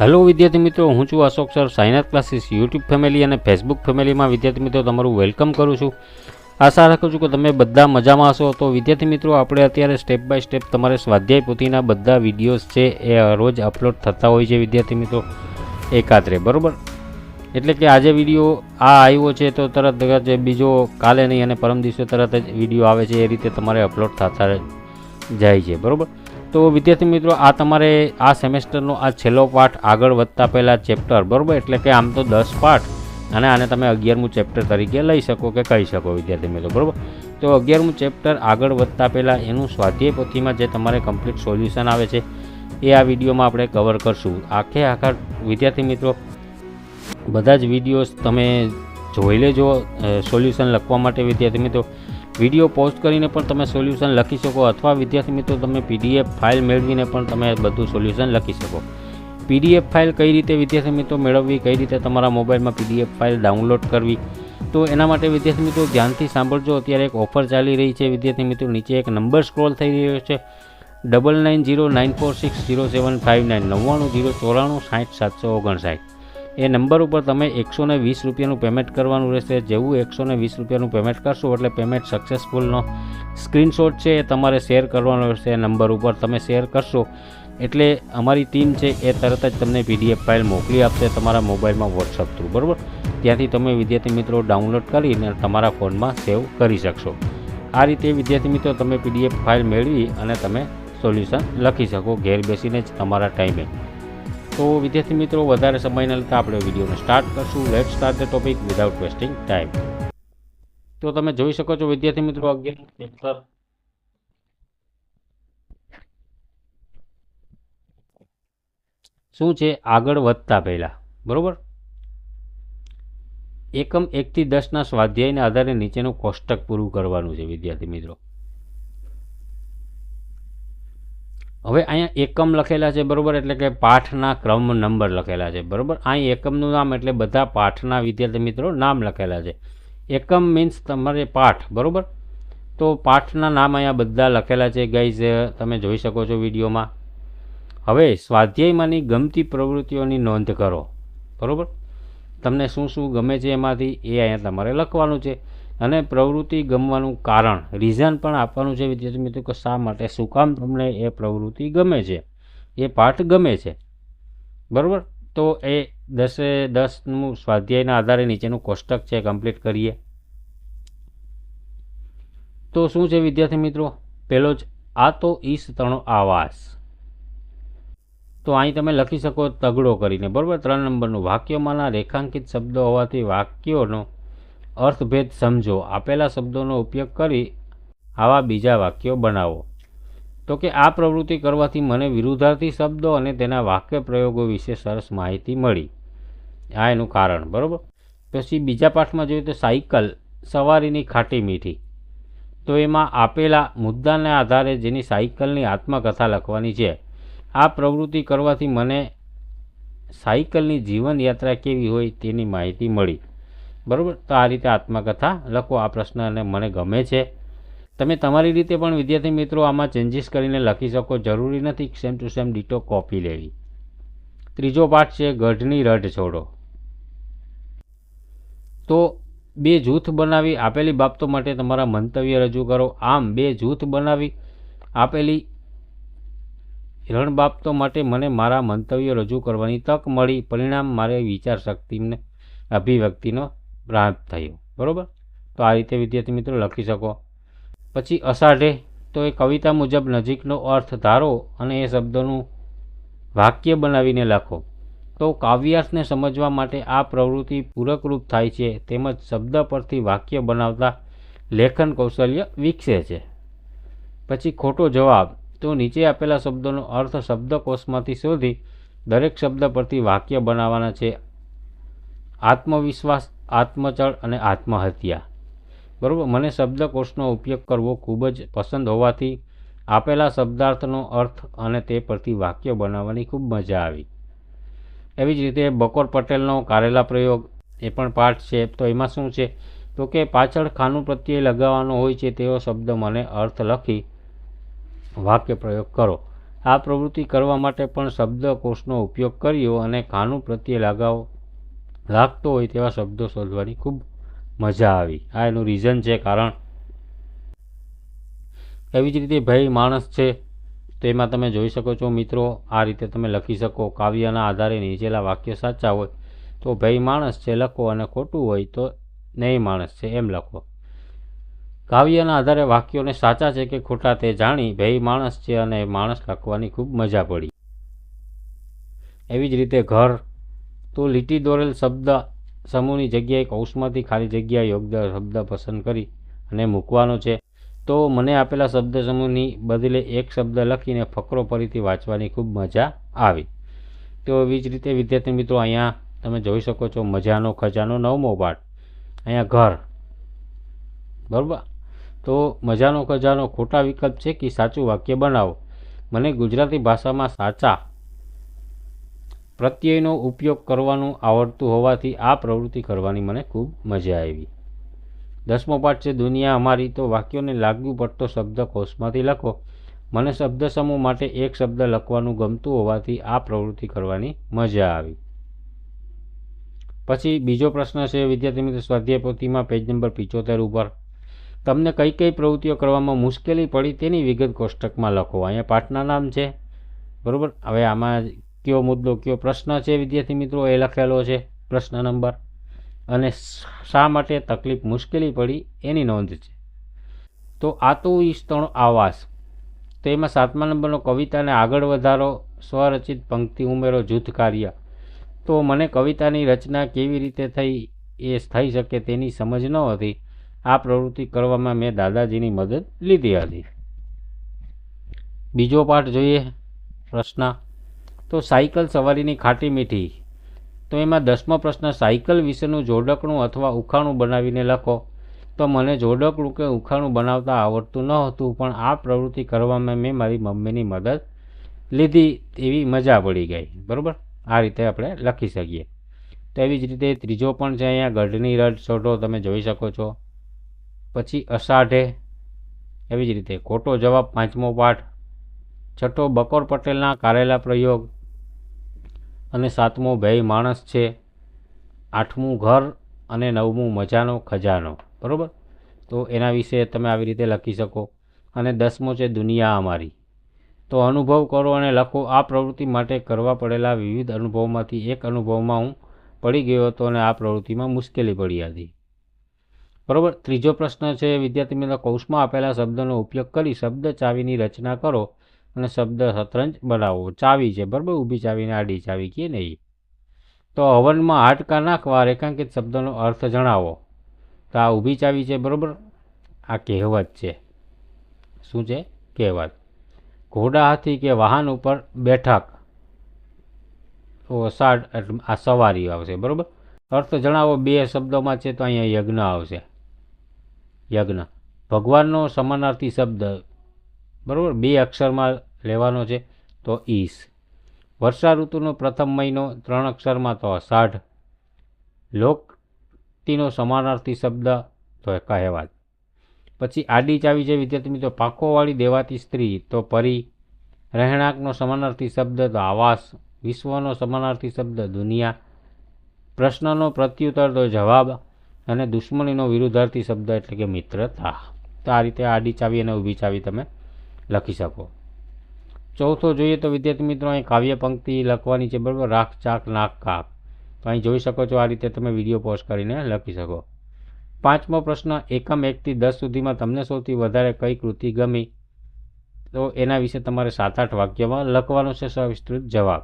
Hello વિદ્યાર્થી મિત્રો, હું છું Ashok sir, Sainath classes, YouTube family અને ફેસબુક ફેમિલીમાં. વિદ્યાર્થી મિત્રો, તમારું વેલકમ કરું છું. આશા રાખું છું કે તમે બધા મજામાં હશો. તો વિદ્યાર્થી મિત્રો, આપણે અત્યારે સ્ટેપ બાય સ્ટેપ તમારે સ્વાધ્યાય પોથીના બધા વિડીયોઝ છે, એ રોજ અપલોડ થતા હોય છે વિદ્યાર્થી મિત્રો, એકાત્રે. બરાબર? એટલે કે આજે વીડિયો આ આવ્યો છે, તો તરત જ બીજો કાલે નહીં, અને પરમ દિવસે તરત જ વીડિયો આવે છે, એ રીતે તમારે અપલોડ થતા જાય છે. બરાબર? તો વિદ્યાર્થી મિત્રો, આ તમારે આ સેમેસ્ટરનો આ છેલ્લો પાઠ આગળ વધતા પહેલાં ચેપ્ટર, બરાબર? એટલે કે આમ તો દસ પાઠ, અને આને તમે અગિયારમું ચેપ્ટર તરીકે લઈ શકો કે કહી શકો, વિદ્યાર્થી મિત્રો, બરાબર? તો અગિયારમું ચેપ્ટર આગળ વધતા પહેલાં એનું સ્વાધ્યાય પોથીમાં જે તમારે કમ્પ્લીટ સોલ્યુશન આવે છે, એ આ વિડીયોમાં આપણે કવર કરશું. આખે આખા વિદ્યાર્થી મિત્રો, બધા જ વિડીયોઝ તમે જોઈ લેજો સોલ્યુશન લખવા માટે વિદ્યાર્થી મિત્રો. વીડિયો પોસ્ટ કરીને પણ તમે સોલ્યુશન લખી શકો અથવા વિદ્યાર્થી મિત્રો, તમે પીડીએફ ફાઇલ મેળવીને પણ તમે બધું સોલ્યુશન લખી શકો. પીડીએફ ફાઇલ કઈ રીતે વિદ્યાર્થી મિત્રો મેળવવી, કઈ રીતે તમારા મોબાઈલમાં પીડીએફ ફાઇલ ડાઉનલોડ કરવી, તો એના માટે વિદ્યાર્થી મિત્રો ધ્યાનથી સાંભળજો. અત્યારે એક ઓફર ચાલી રહી છે વિદ્યાર્થી મિત્રો, નીચે એક નંબર સ્ક્રોલ થઈ રહ્યો છે. Double nine zero nine four six zero seven five nine નવ્વાણું જીરો ચોરાણું સાઠ સાતસો ઓગણસાઠ. એ નંબર ઉપર તમે એકસો ને વીસ રૂપિયાનું પેમેન્ટ કરવાનું રહેશે. જેવું એકસો ને વીસ રૂપિયાનું પેમેન્ટ કરશો એટલે પેમેન્ટ સક્સેસફુલનો સ્ક્રીનશોટ છે એ તમારે શેર કરવાનો રહેશે નંબર ઉપર તમે શેર કરશો. એટલે અમારી ટીમ છે એ તરત જ તમને પીડીએફ ફાઇલ મોકલી આપશે તમારા મોબાઈલમાં વોટ્સઅપ થ્રુ બરાબર? ત્યાંથી તમે વિદ્યાર્થી મિત્રો ડાઉનલોડ કરીને તમારા ફોનમાં સેવ કરી શકશો. આ રીતે વિદ્યાર્થી મિત્રો તમે પીડીએફ ફાઇલ મેળવી અને તમે સોલ્યુશન લખી શકો ઘેર બેસીને જ તમારા ટાઈમે તો વિદ્યાર્થી મિત્રો, વધારે સમયના લેતા આપણે વિડીયોને સ્ટાર્ટ કરશું. Let start the topic without wasting time તો તમે જોઈ શકો છો વિદ્યાર્થી મિત્રો, અગિયાર ચેપ્ટર શું છે? આગળ વધતા પહેલાં. બરાબર? એકમ એકથી દસના સ્વાધ્યાયના આધારે નીચેનું કોષ્ટક પૂરું કરવાનું છે વિદ્યાર્થી મિત્રો. હવે અહીંયા એકમ લખેલા છે, બરાબર? એટલે કે પાઠના ક્રમ નંબર લખેલા છે, બરાબર? અહીં એકમનું નામ એટલે બધા પાઠના વિદ્યાર્થી મિત્રો નામ લખેલા છે. એકમ મીન્સ તમારે પાઠ, બરાબર? તો પાઠના નામ અહીંયા બધા લખેલા છે ગાઈઝ તમે જોઈ શકો છો વિડીયોમાં. હવે સ્વાધ્યાયમાંની ગમતી પ્રવૃત્તિઓની નોંધ કરો, બરાબર? તમને શું શું ગમે છે એમાંથી એ અહીંયા તમારે લખવાનું છે. અને પ્રવૃત્તિ ગમવાનું કારણ રીઝન પણ આપવાનું છે વિદ્યાર્થી મિત્રો કે શા માટે, શું કામ તમને એ પ્રવૃત્તિ ગમે છે, એ પાઠ ગમે છે. બરાબર? તો એ દસે દસનું સ્વાધ્યાયના આધારે નીચેનું કોષ્ટક છે કમ્પ્લીટ કરીએ. તો શું છે વિદ્યાર્થી મિત્રો? પહેલો જ, આ તો ઈશ તણો આવાસ. તો અહીં તમે લખી શકો તગડો કરીને. બરાબર? ત્રણ નંબરનું વાક્યોમાંના રેખાંકિત શબ્દો હોવાથી વાક્યોનો અર્થભેદ સમજો. આપેલા શબ્દોનો ઉપયોગ કરી આવા બીજા વાક્યો બનાવો. તો કે, આ પ્રવૃત્તિ કરવાથી મને વિરુદ્ધાર્થી શબ્દો અને તેના વાક્ય પ્રયોગો વિશે સરસ માહિતી મળી. આ એનું કારણ, બરાબર? પછી બીજા પાઠમાં જોઈએ તો સાયકલ સવારીની ખાટી મીઠી. તો એમાં આપેલા મુદ્દાના આધારે જેની સાયકલની આત્મકથા લખવાની છે. આ પ્રવૃત્તિ કરવાથી મને સાયકલની જીવનયાત્રા કેવી હોય તેની માહિતી મળી. બરાબર? તો આ રીતે આત્મકથા લખો, આ પ્રશ્ન અને મને ગમે છે. તમે તમારી રીતે પણ વિદ્યાર્થી મિત્રો આમાં ચેન્જીસ કરીને લખી શકો. જરૂરી નથી same to same ditto copy લેવી. ત્રીજો પાઠ છે, ગઢની રઢ છોડો. તો બે જૂથ બનાવી આપેલી બાબતો માટે તમારા મંતવ્ય રજૂ કરો. આમ બે જૂથ બનાવી આપેલી રણ બાબતો માટે મને મારા મંતવ્યો રજૂ કરવાની તક મળી. પરિણામ મારે વિચાર શક્તિને અભિવ્યક્તિનો પ્રાપ્ત થયું બરાબર? તો આ રીતે, વિદ્યાર્થી મિત્રો, લખી શકો. પછી અષાઢે તો એ કવિતા મુજબ નજીકનો અર્થ ધારો અને એ શબ્દોનું વાક્ય બનાવીને લખો. તો કાવ્યાર્થને સમજવા માટે આ પ્રવૃત્તિ પૂરકરૂપ થાય છે. તેમજ શબ્દ પરથી વાક્ય બનાવતા લેખન કૌશલ્ય વિકસે છે. પછી ખોટો જવાબ. તો નીચે આપેલા શબ્દોનો અર્થ શબ્દકોશમાંથી શોધી દરેક શબ્દ પરથી વાક્ય બનાવવાના છે. આત્મવિશ્વાસ આત્મચળ અને આત્મહત્યા. બરાબર? મને શબ્દકોશનો ઉપયોગ કરવો ખૂબ જ પસંદ હોવાથી આપેલા શબ્દાર્થનો અર્થ અને તે પરથી વાક્ય બનાવવાની ખૂબ મજા આવી. એવી જ રીતે બકોર પટેલનો કારેલા પ્રયોગ એ પણ પાઠ છે. તો એમાં શું છે? તો કે પાછળ ખાનું પ્રત્યે લગાવવાનો હોય છે તેવો શબ્દ મને અર્થ લખી વાક્ય પ્રયોગ કરો. આ પ્રવૃત્તિ કરવા માટે પણ શબ્દકોશનો ઉપયોગ કર્યો અને ખાનું પ્રત્યે લાગાવ લાગતો હોય તેવા શબ્દો શોધવાની ખૂબ મજા આવી. આ એનું રીઝન છે કારણ એવી જ રીતે ભય માણસ છે, તો એમાં તમે જોઈ શકો છો મિત્રો, આ રીતે તમે લખી શકો, કાવ્યના આધારે નીચેલા વાક્ય સાચા હોય તો ભય માણસ છે, લખો અને ખોટું હોય તો નહીં માણસ છે, એમ લખો. કાવ્યના આધારે વાક્યોને સાચા છે કે ખોટા તે જાણી ભય માણસ છે અને માણસ લખવાની ખૂબ મજા પડી. એવી જ રીતે ઘર તો લીટી દોરેલ શબ્દ સમૂહની જગ્યાએ કૌશમાંથી ખાલી જગ્યા યોગ્ય શબ્દ પસંદ કરી અને મૂકવાનો છે. તો મને આપેલા શબ્દ સમૂહની બદલે એક શબ્દ લખીને ફકરો ફરીથી વાંચવાની ખૂબ મજા આવી. તો એવી જ રીતે, વિદ્યાર્થી મિત્રો, અહીંયા તમે જોઈ શકો છો મજાનો, ખજાનો, નવમો પાઠ. અહીંયા ઘર. બરાબર? તો મજાનો, ખજાનો ખોટા વિકલ્પ છે કે સાચું વાક્ય બનાવો. મને ગુજરાતી ભાષામાં સાચા પ્રત્યયનો ઉપયોગ કરવાનું આવડતું હોવાથી આ પ્રવૃત્તિ કરવાની મને ખૂબ મજા આવી. દસમો પાઠ છે, દુનિયા અમારી તો વાક્યોને લાગુ પડતો શબ્દ કોષમાંથી લખો. મને શબ્દ સમૂહ માટે એક શબ્દ લખવાનું ગમતું હોવાથી આ પ્રવૃત્તિ કરવાની મજા આવી. પછી બીજો પ્રશ્ન છે, વિદ્યાર્થી મિત્ર, સ્વાધ્યાય પોથીમાં પેજ નંબર પિચોતેર ઉપર. તમને કઈ કઈ પ્રવૃત્તિઓ કરવામાં મુશ્કેલી પડી તેની વિગત કોષ્ટકમાં લખો. અહીંયા પાઠના નામ છે. બરાબર? હવે આમાં કયો મુદ્દો, કયો પ્રશ્ન છે વિદ્યાર્થી મિત્રો? એ લખેલો છે પ્રશ્ન નંબર. અને શા માટે તકલીફ મુશ્કેલી પડી એની નોંધ છે. તો આ તો ઈસ્તણો આવાસ. તો એમાં સાતમા નંબરનો કવિતાને આગળ વધારો, સ્વરચિત પંક્તિ ઉમેરો, જૂથ કાર્ય. તો મને કવિતાની રચના કેવી રીતે થઈ એ થઈ શકે તેની સમજ ન હતી. આ પ્રવૃત્તિ કરવામાં મેં દાદાજીની મદદ લીધી હતી. બીજો પાઠ જોઈએ. પ્રશ્ન તો સાયકલ સવારીની ખાટી મીઠી. તો એમાં દસમો પ્રશ્ન, સાયકલ વિશેનું જોડકણું અથવા ઉખાણું બનાવીને લખો. તો મને જોડકણું કે ઉખાણું બનાવતા આવડતું ન હતું, પણ આ પ્રવૃત્તિ કરવામાં મેં મારી મમ્મીની મદદ લીધી એવી મજા પડી ગઈ. બરાબર? આ રીતે આપણે લખી શકીએ. તો એવી જ રીતે ત્રીજો પણ છે અહીંયા, ગઢની રડ છોટો તમે જોઈ શકો છો. પછી અષાઢે, એવી જ રીતે ખોટો જવાબ પાંચમો પાઠ. છઠ્ઠો, બકોર પટેલના કારેલા પ્રયોગ. અને સાતમો ભય માણસ છે. આઠમું ઘર અને નવમું મજાનો ખજાનો. બરાબર? તો એના વિશે તમે આવી રીતે લખી શકો. અને દસમો છે દુનિયા અમારી. તો અનુભવ કરો અને લખો, આ પ્રવૃત્તિ માટે કરવા પડેલા વિવિધ અનુભવમાંથી એક અનુભવમાં હું પડી ગયો હતો અને આ પ્રવૃત્તિમાં મુશ્કેલી પડી હતી. બરાબર? ત્રીજો પ્રશ્ન છે, વિદ્યાર્થી મિત્રો કૌશમાં આપેલા શબ્દનો ઉપયોગ કરી શબ્દ ચાવીની રચના કરો. અને શબ્દ શતરંજ બનાવો. ચાવી છે, બરાબર? ઊભી ચાવીને આડી ચાવી કહીએ નહીં તો હવનમાં હાડકા નાખવા રેખાંકિત શબ્દનો અર્થ જણાવો. તો આ ઊભી ચાવી છે, બરાબર? આ કહેવત છે. શું છે? કહેવત. ઘોડા હાથી કે વાહન ઉપર બેઠક. ઓસાડ સાડ આ સવારી આવશે, બરાબર? અર્થ જણાવો, બે શબ્દોમાં છે તો અહીંયા યજ્ઞ આવશે. યજ્ઞ. ભગવાનનો સમાનાર્થી શબ્દ બરાબર? બે અક્ષરમાં લેવાનો છે, તો ઈસ. વર્ષા ઋતુનો પ્રથમ મહિનો ત્રણ અક્ષરમાં, તો અષાઢ. લોકતીનો સમાનાર્થી શબ્દ, તો કહેવાત પછી આડી ચાવી છે, વિદ્યાર્થી મિત્રો, પાંખોવાળી દેવાતી સ્ત્રી, તો પરી. રહેણાંકનો સમાનાર્થી શબ્દ, તો આવાસ. વિશ્વનો સમાનાર્થી શબ્દ, દુનિયા. પ્રશ્નનો પ્રત્યુત્તર, તો જવાબ. અને દુશ્મનીનો વિરુદ્ધાર્થી શબ્દ, એટલે કે મિત્રતા. તો આ રીતે આડી ચાવી અને ઊભી ચાવી તમે લખી શકો. ચોથો જોઈએ તો વિદ્યાર્થી મિત્રો, અહીં કાવ્ય પંક્તિ લખવાની છે, બરાબર? રાખ, ચાક, નાક કાક તો અહીં જોઈ શકો છો, આ રીતે તમે વીડિયો પોસ્ટ કરીને લખી શકો. પાંચમો પ્રશ્ન, એકમ એકથી દસ સુધીમાં તમને સૌથી વધારે કઈ કૃતિ ગમી? તો એના વિશે તમારે સાત આઠ વાક્યમાં લખવાનો છે, સવિસ્તૃત જવાબ.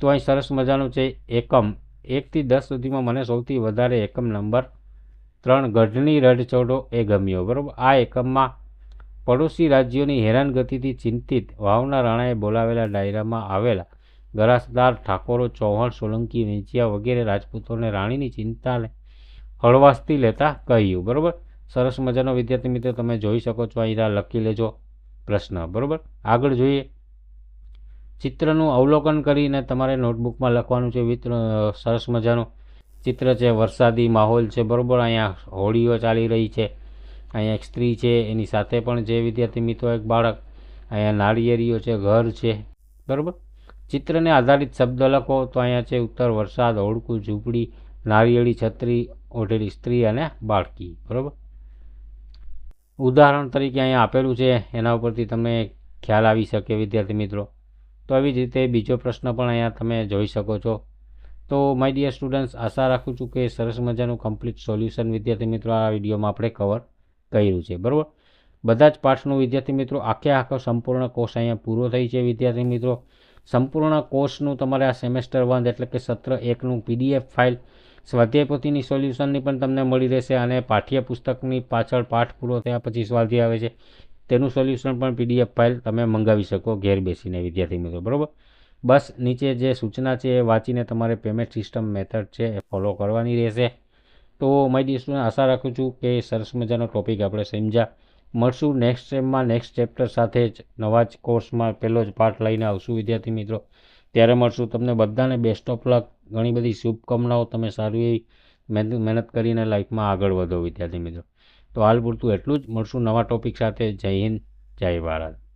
તો અહીં સરસ મજાનું છે, એકમ. એકથી દસ સુધીમાં મને સૌથી વધારે એકમ નંબર ત્રણ ગઢની રડચોડો એ ગમ્યો, બરાબર? આ એકમમાં પડોશી રાજ્યોની હેરાનગતિથી ચિંતિત વાવના રાણાએ બોલાવેલા ડાયરામાં આવેલા ગરાસદાર ઠાકોરો ચૌહાણ, સોલંકી, વેચિયા વગેરે રાજપૂતોને રાણીની ચિંતાને હળવાશથી લેતા કહ્યું, બરાબર? સરસ મજાનો વિદ્યાર્થી મિત્રો, તમે જોઈ શકો છો અહીંયા લખી લેજો પ્રશ્ન, બરાબર? આગળ જોઈએ. ચિત્રનું અવલોકન કરીને તમારે નોટબુકમાં લખવાનું છે, મિત્ર, સરસ મજાનું ચિત્ર છે, વરસાદી માહોલ છે, બરાબર? અહીંયા હોળીઓ ચાલી રહી છે. અહીંયા એક સ્ત્રી છે, એની સાથે પણ જે વિદ્યાર્થી મિત્રો, એક બાળક. અહીંયા નાળિયેરીઓ છે, ઘર છે. બરાબર? ચિત્રને આધારિત શબ્દ લખો તો અહીંયા છે, ઉત્તર વરસાદ હોડકું ઝૂંપડી નારિયેળી છત્રી, ઓઢેલી સ્ત્રી અને બાળકી. બરાબર? ઉદાહરણ તરીકે અહીંયા આપેલું છે, એના ઉપરથી તમને ખ્યાલ આવી શકે વિદ્યાર્થી મિત્રો. તો આવી જ રીતે બીજો પ્રશ્ન પણ અહીંયા તમે જોઈ શકો છો. તો માય ડિયર સ્ટુડન્ટ્સ, આશા રાખું છું કે સરસ મજાનું કમ્પ્લીટ સોલ્યુશન વિદ્યાર્થી મિત્રો, આ વિડીયોમાં આપણે કવર કર્યું છે, બરાબર? બધા જ પાઠનું વિદ્યાર્થી મિત્રો, આખે આખો સંપૂર્ણ કોર્સ અહીંયા પૂરો થઈ છે, વિદ્યાર્થી મિત્રો. સંપૂર્ણ કોર્સનું તમારે આ સેમેસ્ટર વન એટલે કે સત્ર એકનું પીડીએફ ફાઇલ, સ્વાધ્યાયપોથીની સોલ્યુશનની પણ તમને મળી રહેશે અને પાઠ્યપુસ્તકની પાછળ પાઠ પૂરો થયા પછી સ્વાધ્યાય આવે છે. તેનું સોલ્યુશન પણ પીડીએફ ફાઇલ તમે મંગાવી શકો ઘેર બેસીને, વિદ્યાર્થી મિત્રો, બરાબર? બસ નીચે જે સૂચના છે એ વાંચીને તમારે પેમેન્ટ સિસ્ટમ મેથડ છે એ ફોલો કરવાની રહેશે. તો મારી દિવસમાં આશા રાખું છું કે સરસ મજાનો ટોપિક આપણે સમજ્યા. મળશું નેક્સ્ટ સ્ટેપમાં નેક્સ્ટ ચેપ્ટર સાથે જ નવા જ કોર્સમાં પહેલો જ પાઠ લઈને આવશું, વિદ્યાર્થી મિત્રો. ત્યારે મળશું તમને બધાને બેસ્ટ ઓફ લક ઘણી બધી શુભકામનાઓ, તમે સારી એવી મહેનત કરીને લાઈફમાં આગળ વધો, વિદ્યાર્થી મિત્રો. તો હાલ પૂરતું એટલું જ. મળશું નવા ટોપિક સાથે. જય હિન્દ, જય ભારત.